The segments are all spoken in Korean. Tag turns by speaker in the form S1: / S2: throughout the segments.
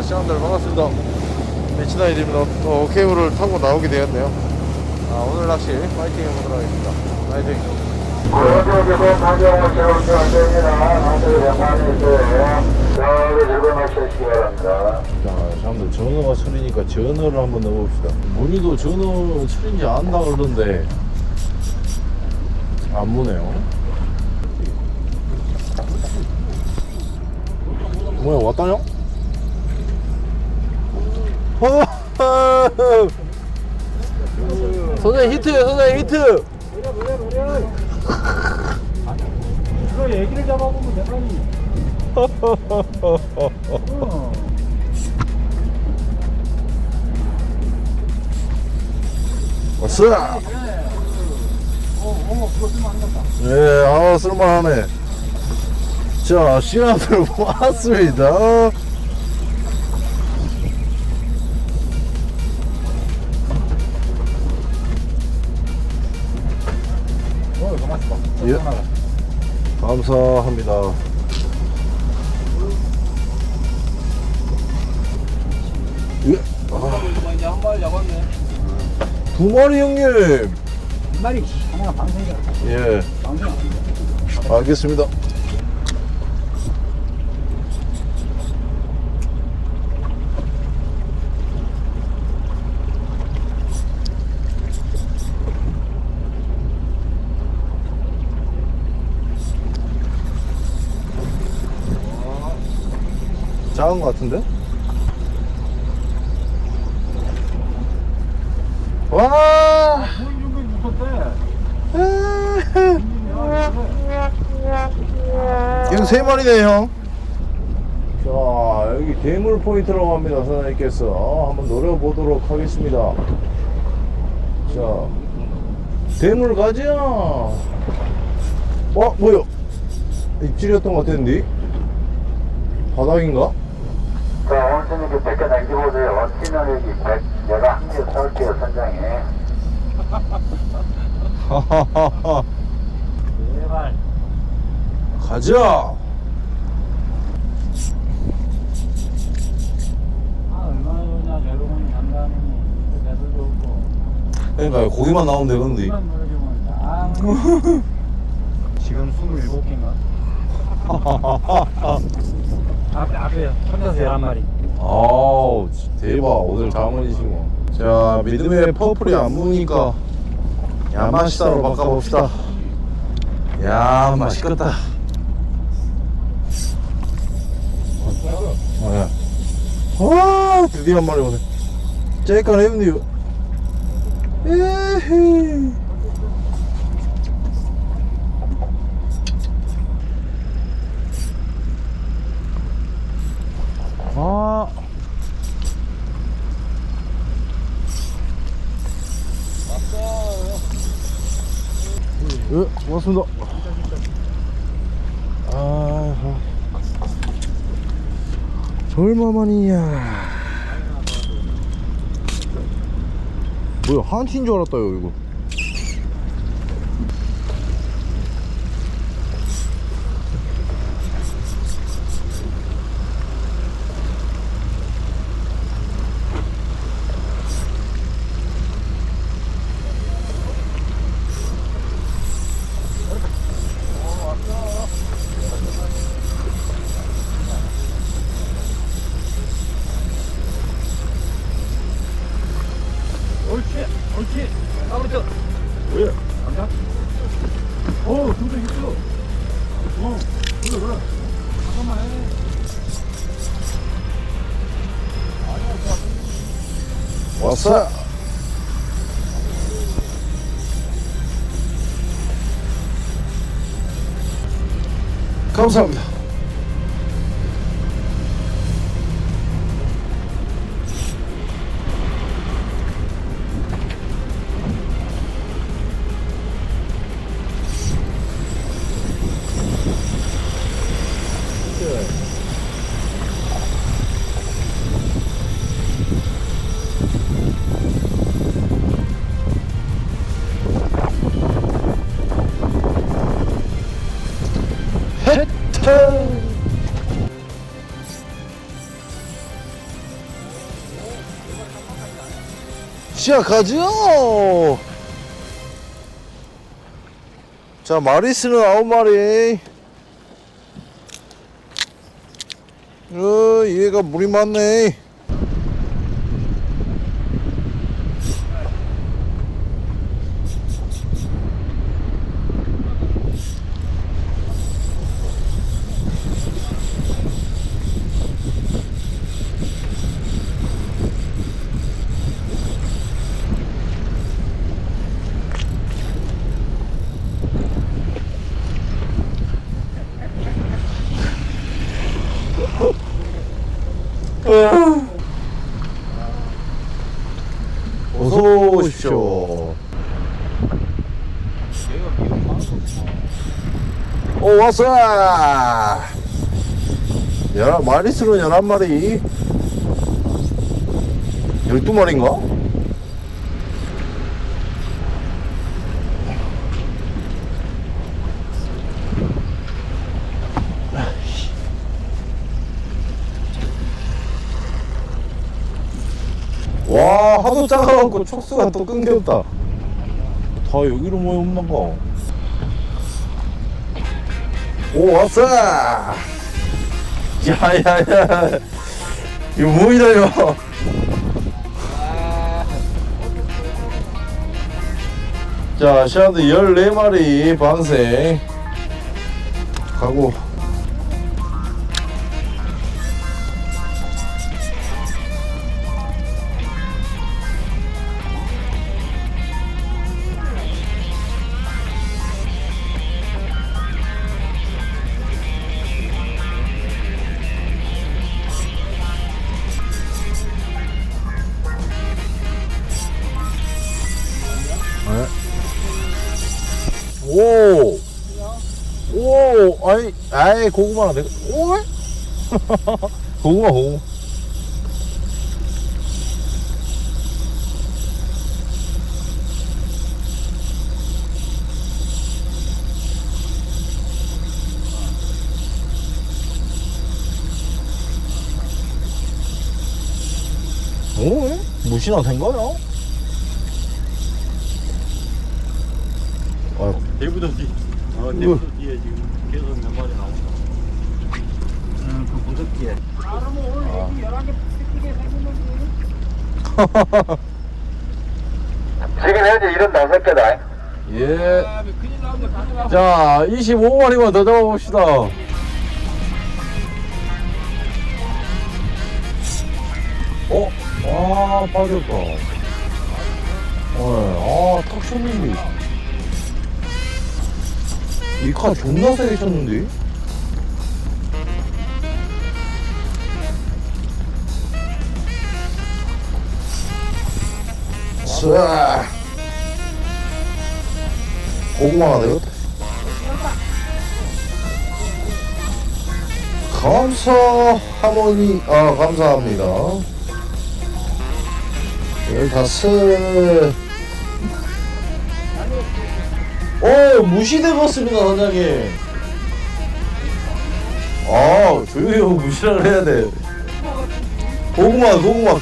S1: 자, 시청자들 반갑습니다. 미치나이드입니다. 또 케이블을 타고 나오게 되었네요. 아, 오늘 낚시 파이팅 해보도록 하겠습니다. 파이팅. 자, 사람들 전어가 술이니까 전어를 한번 넣어봅시다. 문희도 전어 술인지 안다 그러던데 안 무네요. 뭐야 왔다냐? 선생님 히트! 선생님 히트!
S2: 이거 얘기를 잡아보면 대단히
S1: 왔어! 예, 아, 쓸만하네. 자, 시간을 모았습니다. 예. 감사합니다. 예.
S2: 이제 한 마리 잡았네
S1: 두 마리 형님.
S2: 한 마리 하나가 방생이야
S1: 예,
S2: 방생
S1: 알겠습니다. 작은 것 같은데? 와!
S2: 무섭대
S1: 이거 세 마리네 형. 자 여기 대물 포인트라고 합니다 사장님께서 어, 한번 노려보도록 하겠습니다. 자 대물 가자. 어 뭐야? 입질이었던 것 같은데 바닥인가?
S3: 저녁에 백개 남겨보세요. 신나력이 100, 내가 한 개 사올게요, 선장에.
S1: 하하하하
S2: 제발
S1: 가자.
S2: 아 얼마나 좋냐
S1: 그러니까 고기만 나오면
S2: 물어주면 다 지금 27개인가? 앞에 앞에 혼자서 11마리
S1: 아우 대박. 오늘 장원이시고 자 믿음의 퍼플이 안 무니까 야마시다로 바꿔봅시다. 야 맛있겠다. 어, 예. 와 드디어 한 마리 오네. 째까 해운디 에헤이 아 예, 고맙습니다. 아, 얼마만이냐? 뭐야, 한치인 줄 알았다요, 이거.
S2: 옳지 까불죠
S1: 왜?
S2: 감사 오 두대 있어 어 그래 그래 잠깐만 해
S1: 왔어. 감사합니다. 시작하죠. 자, 마리스는 아홉 마리. 어, 얘가 물이 많네. 어서 오십시오. 오, 왔어! 야, 마리스는 11마리. 12마리인가? 와, 하도 작아갖고 촉수가 또 끊겼다. 다 여기로 모였나 봐. 오, 왔어! 야야야. 이거 뭐이다, 이거. 자, 샤드 14마리 방생. 가고. 오! 오! 아이, 아이, 고구마가 내가, 오! 고구마, 고구마. 오, 왜? 무시나 된 거야? 아유,
S2: 대부도 뒤. 어, 대부도 뒤에 지금 계속 몇 마리 나온다. 음, 그 부석기에.
S3: 지금 현재 75개다.
S1: 예. 자, 25마리만 더 잡아봅시다. 어? 아, 빠졌다. 어, 아, 탁 쳤는 데. 이카 존나 세게 쳤는데? 자. 고구마가 되겠다. 감사 하모니 아 감사합니다. 열다섯. 어 무시되었습니다 사장님. 아 조용히 하고 무시를 해야 돼. 고구마 고구마.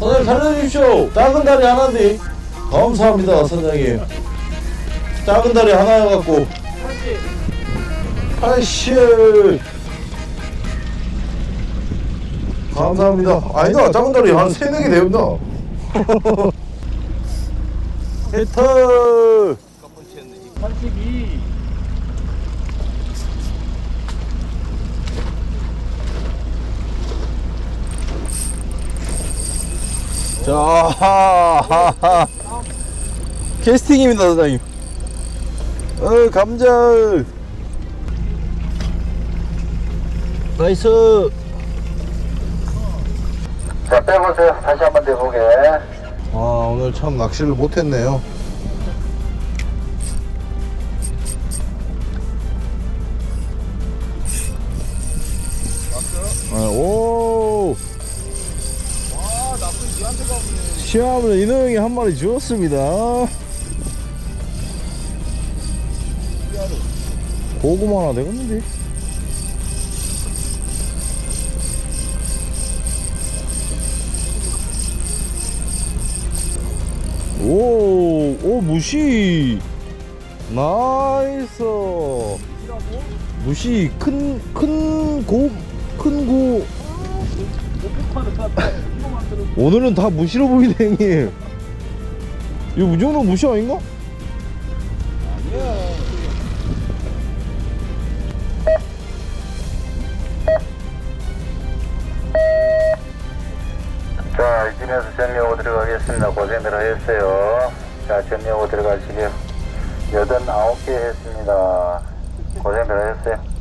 S1: 사장님 살려주십시오. 작은 다리 하나인데. 감사합니다 사장님 작은 다리 하나여갖고 80 감사합니다 아니다 작은 다리 한 3, 4개 되었나 히트
S2: 82.
S1: 자 하하하. 캐스팅입니다 사장님 어 감자 나이스
S3: 자, 빼보세요. 다시 한번 내보게.
S1: 아 오늘 참 낚시를 못했네요. 아, 오! 시합은 인호 형이 한 마리 주었습니다. 고구마 하나 되겠는데 오 무시. 나이스. 무시 큰 큰 고 큰 고. 오늘은 다 무시로 보이네 형님. 이거 무정도 무시 아닌가?
S3: 자, 이쯤에서 전미하고 들어가겠습니다. 고생들 하셨어요. 자, 전미하고 들어가시게요. 여든 아홉 개 했습니다. 고생들 하셨어요.